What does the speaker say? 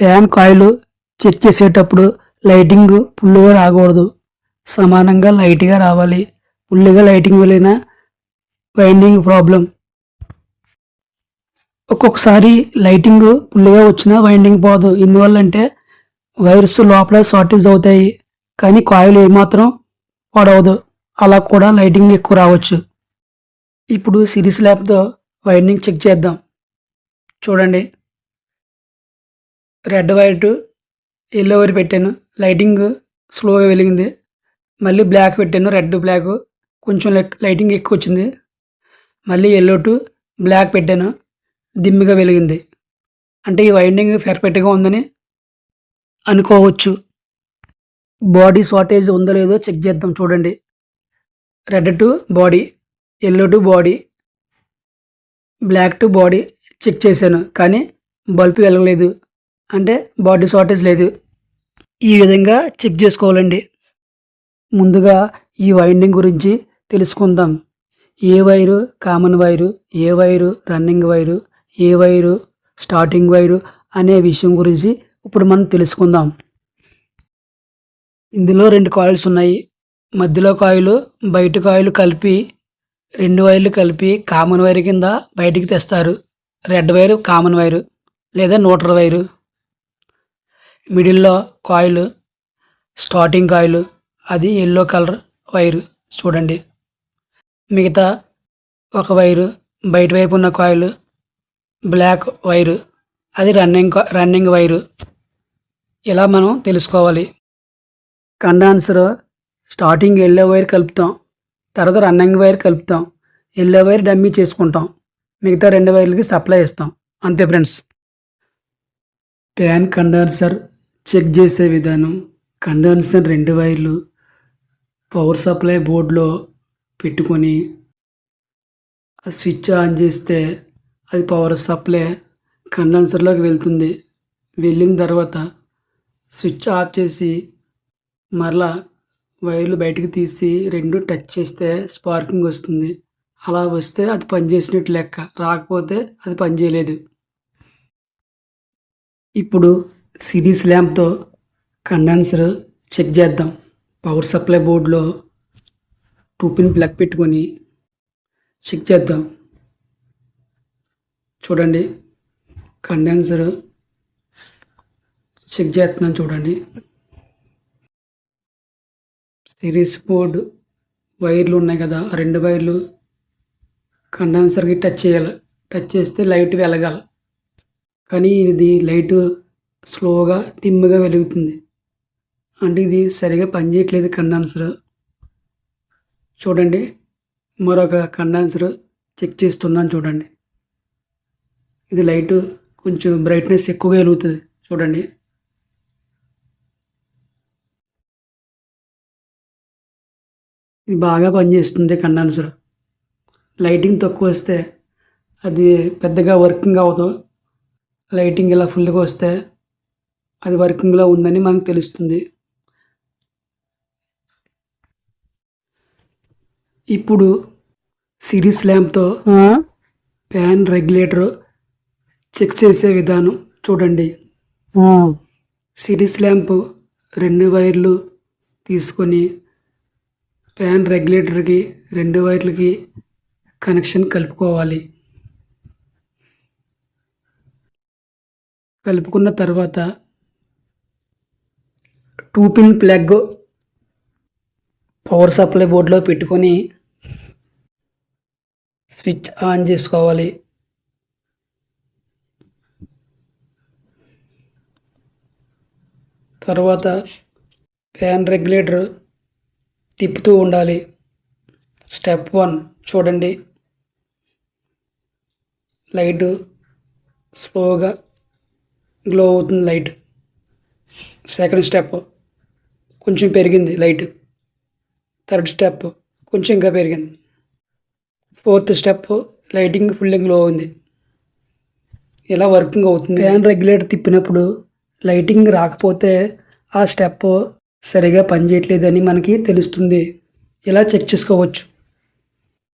Fan coil check చేసేటప్పుడు lighting ఫుల్గా రాకూడదు. సమానంగా లైట్గా రావాలి. ఫుల్గా లైటింగ్ వెళ్ళిన వైండింగ్ ప్రాబ్లం. ఒక్కొక్కసారి లైటింగ్ ఫుల్గా వచ్చినా వైండింగ్ పోదు. ఎందువల్ల అంటే వైర్స్ లోపల షార్టేజ్ అవుతాయి. కానీ కాయిల్ ఏమాత్రం పడవదు అలా కూడా లైటింగ్ ఎక్కువ రావచ్చు. ఇప్పుడు సిరీస్ ల్యాబ్తో వైండింగ్ చెక్ చేద్దాం. చూడండి. రెడ్ వైట్ ఎల్లో వైర్ పెట్టాను. లైటింగ్ స్లోగా వెలిగింది. మళ్ళీ బ్లాక్ పెట్టాను. Red black. కొంచెం లైటింగ్ ఎక్కువ వచ్చింది. మళ్ళీ ఎల్లో టు బ్లాక్ పెట్టాను. దిమ్మిగా వెలిగింది. అంటే ఈ వైండింగ్ పర్ఫెక్ట్గా ఉందని అనుకోవచ్చు. బాడీ షార్టేజ్ ఉందో లేదో చెక్ చేద్దాం చూడండి. Red to body yellow to body black to body check చేశాను. కానీ బల్బు వెలగలేదు. అంటే బాడీ షార్టేజ్ లేదు. ఈ విధంగా చెక్ చేసుకోవాలండి. ముందుగా ఈ వైండింగ్ గురించి తెలుసుకుందాం. ఏ వైరు కామన్ వైరు ఏ వైరు రన్నింగ్ వైరు ఏ వైరు స్టార్టింగ్ వైరు అనే విషయం గురించి ఇప్పుడు మనం తెలుసుకుందాం. ఇందులో రెండు కాయిల్స్ ఉన్నాయి. మధ్యలో కాయిలు బయట కాయిలు కలిపి రెండు వైర్లు కలిపి కామన్ వైర్ కింద బయటికి తెస్తారు. రెడ్ వైరు కామన్ వైరు లేదా న్యూట్రల్ వైరు. మిడిల్లో కాయిల్ స్టార్టింగ్ కాయిల్ అది ఎల్లో కలర్ వైరు. చూడండి. మిగతా ఒక వైరు బయట వైపు ఉన్న కాయిల్ బ్లాక్ వైరు. అది రన్నింగ్ రన్నింగ్ వైరు. ఇలా మనం తెలుసుకోవాలి. కండాన్సర్ స్టార్టింగ్ ఎల్లో వైర్ కలుపుతాం తర్వాత రన్నింగ్ వైర్ కలుపుతాం ఎల్లో వైర్ డమ్మీ చేసుకుంటాం మిగతా రెండు వైర్లకి సప్లై ఇస్తాం. అంతే ఫ్రెండ్స్. ప్యాన్ కండాన్సర్ చెక్ చేసే విధానం కండెన్సర్ రెండు వైర్లు పవర్ సప్లై బోర్డులో పెట్టుకొని స్విచ్ ఆన్ చేస్తే అది పవర్ సప్లై కండెన్సర్లోకి వెళ్తుంది. వెళ్ళిన తర్వాత స్విచ్ ఆఫ్ చేసి మరలా వైర్లు బయటకు తీసి రెండు టచ్ చేస్తే స్పార్కింగ్ వస్తుంది. అలా వస్తే అది పనిచేసినట్టు లెక్క. రాకపోతే అది పనిచేయలేదు ఇప్పుడు సిరీస్ ల్యాంప్తో కండెన్సర్ చెక్ చేద్దాం. పవర్ సప్లై బోర్డులో టూ పిన్ ప్లగ్ పెట్టుకొని చెక్ చేద్దాం. చూడండి కండెన్సర్ చెక్ చేస్తున్నాను చూడండి. సిరీస్ బోర్డు వైర్లు ఉన్నాయి కదా రెండు వైర్లు కండెన్సర్కి టచ్ చేయాలి. టచ్ చేస్తే లైట్ వెలగాలి. కానీ ఇది లైటు స్లోగా తిమ్మిగా వెలుగుతుంది. అంటే ఇది సరిగా పనిచేయట్లేదు కండెన్సర్ చూడండి మరొక కండెన్సర్ చెక్ చేస్తున్నాను చూడండి. ఇది లైట్ కొంచెం బ్రైట్నెస్ ఎక్కువగా వెలుగుతుంది చూడండి. ఇది బాగా పనిచేస్తుంది కండెన్సర్ లైటింగ్ తక్కువ వస్తే అది పెద్దగా వర్కింగ్ అవ్వదు. లైటింగ్ ఇలా ఫుల్గా వస్తే అది వర్కింగ్లో ఉందని మనకు తెలుస్తుంది. ఇప్పుడు సిరీస్ ల్యాంప్తో ఫ్యాన్ రెగ్యులేటర్ చెక్ చేసే విధానం చూడండి. సిరీస్ ల్యాంప్ రెండు వైర్లు తీసుకొని ఫ్యాన్ రెగ్యులేటర్కి రెండు వైర్లకి కనెక్షన్ కలుపుకోవాలి. కలుపుకున్న తర్వాత two pin plug power supply బోర్డులో పెట్టుకొని స్విచ్ ఆన్ చేసుకోవాలి. తర్వాత ఫ్యాన్ రెగ్యులేటర్ తిప్పుతూ ఉండాలి. స్టెప్ వన్ చూడండి. లైట్ స్లోగా గ్లో అవుతుంది లైట్. సెకండ్ స్టెప్ కొంచెం పెరిగింది లైట్. థర్డ్ స్టెప్ కొంచెం ఇంకా పెరిగింది. Fourth step lighting full glow ఉంది. ఇలా వర్కింగ్ అవుతుంది? ఫ్యాన్ రెగ్యులేటర్ తిప్పినప్పుడు లైటింగ్ రాకపోతే ఆ స్టెప్ సరిగా పనిచేయట్లేదని మనకి తెలుస్తుంది. ఇలా చెక్ చేసుకోవచ్చు?